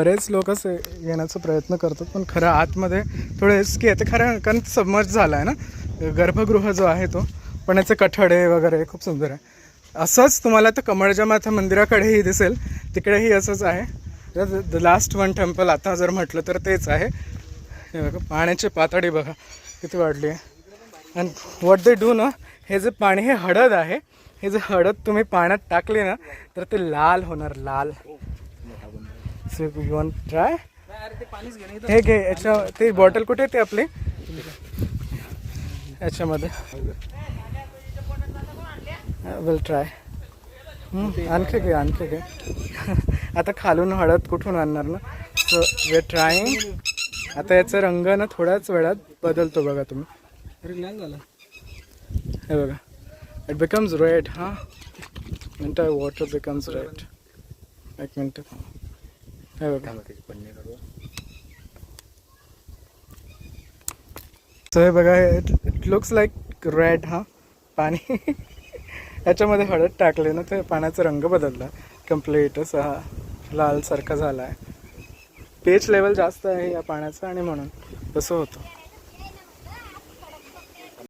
बरेच लोक असे येण्याचा प्रयत्न करतात पण खरं आतमध्ये थोडे रिस्की आहे. ते खरं कारण समज झाला आहे ना? गर्भगृह जो आहे तो पण याचे कठडे वगैरे खूप सुंदर आहे. असंच तुम्हाला तर कमळजा माथा मंदिराकडेही दिसेल. तिकडेही असंच आहे. द लास्ट वन टेम्पल आता जर म्हटलं तर तेच आहे. हे बघा पाण्याची पातळी बघा किती वाढली आहे. आणि वॉट दे डू ना हे जे पाणी हे हळद आहे. हे जे हळद तुम्ही पाण्यात टाकले ना तर ते लाल होणार लाल. यू वॉन्ट ट्राय हे घे याच्या ते बॉटल कुठे आहे ते आपली? याच्यामध्ये. विल ट्राय आणखी घे आणखी घे. आता खालून हळद कुठून आणणार ना? सो वे ट्राईंग आता याचा रंग ना थोड्याच वेळात बदलतो बघा तुम्ही. हे बघा. इट बिकम्स रेड हां? मिनटं वॉटर बिकम्स रेड एक मिनटं. सो हे बघा इट लुक्स लाईक रेड हा. पाणी. याच्यामध्ये हळद टाकले ना ते पाण्याचा रंग बदलला. कंप्लीट असा हा. लालसारखा झाला आहे पेच लेवल जास्त आहे या पाण्याचा आणि म्हणून तसं होतं.